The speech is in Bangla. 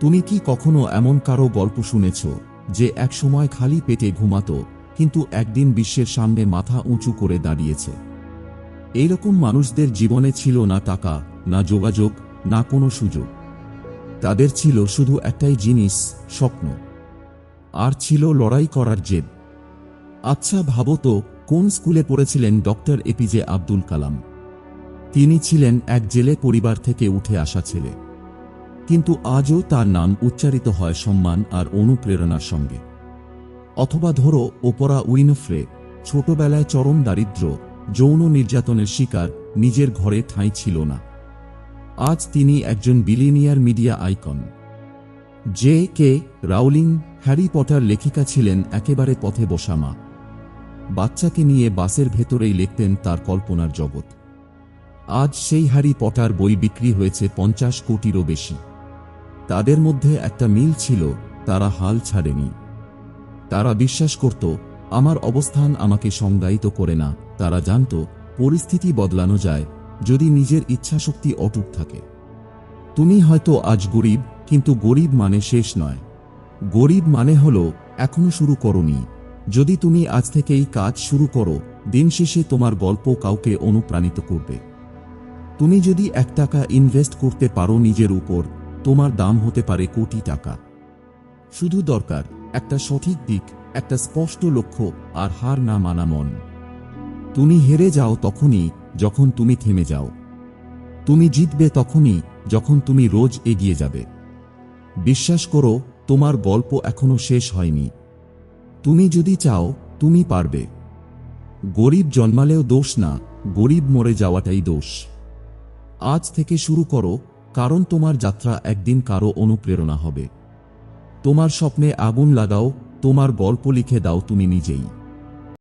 তুমি কি কখনো এমন কারও গল্প শুনেছ, যে একসময় খালি পেটে ঘুমাতো, কিন্তু একদিন বিশ্বের সামনে মাথা উঁচু করে দাঁড়িয়েছে? এইরকম মানুষদের জীবনে ছিল না টাকা, না যোগাযোগ, না কোনো সুযোগ। তাদের ছিল শুধু একটাই জিনিস, স্বপ্ন। আর ছিল লড়াই করার জেদ। আচ্ছা ভাবো তো, কোন স্কুলে পড়েছিলেন ডক্টর এপিজে আব্দুল কালাম? তিনি ছিলেন এক জেলে পরিবার থেকে উঠে আসা ছেলে। কিন্তু আজও তার নাম উচ্চারিত হয় সম্মান আর অনুপ্রেরণার সঙ্গে। অথবা ধরো, ওপরা উইনফ্রে, ছোটবেলায় চরম দারিদ্র্য যৌন নির্যাতনের শিকার, নিজের ঘরে ঠাঁই ছিল না। আজ তিনি একজন billionaire media icon. J K Rowling, Harry Potter লেখিকা ছিলেন একেবারে পথে বসা মা। বাচ্চাকে নিয়ে বাসের ভেতরেই লিখতেন তার কল্পনার জগৎ। আজ সেই হ্যারি পটার বই বিক্রি হয়েছে পঞ্চাশ কোটিরও বেশি। তাদের মধ্যে একটা মিল ছিল, তারা হাল ছাড়েনি। তারা বিশ্বাস করত, আমার অবস্থান আমাকে সংজ্ঞায়িত করে না। তারা জানত, পরিস্থিতি বদলানো যায় যদি নিজের ইচ্ছাশক্তি অটুট থাকে। তুমি হয়তো আজ গরিব, কিন্তু গরিব মানে শেষ নয়। গরিব মানে হল, এখনও শুরু করনি। যদি তুমি আজ থেকেই কাজ শুরু করো, দিন শেষে তোমার গল্প কাউকে অনুপ্রাণিত করবে। তুমি যদি এক টাকা ইনভেস্ট করতে পারো নিজের উপর তোমার দাম হতে পারে কোটি টাকা। শুধু দরকার, একটা সঠিক দিক, একটা স্পষ্ট লক্ষ্য, আর হার না মানা মন। তুমি হেরে যাও তখনই যখন তুমি থেমে যাও। তুমি জিতবে তখনই যখন তুমি রোজ এগিয়ে যাবে। বিশ্বাস করো, তোমার গল্প এখনও শেষ হয়নি। তুমি যদি চাও, তুমি পারবে। গরিব জন্মালেও দোষ না, গরিব মরে যাওয়াটাই দোষ। আজ থেকে শুরু করো কারণ তোমার যাত্রা একদিন কারও অনুপ্রেরণা হবে। তোমার স্বপ্নে আগুন লাগাও, তোমার গল্প লিখে দাও তুমি নিজেই।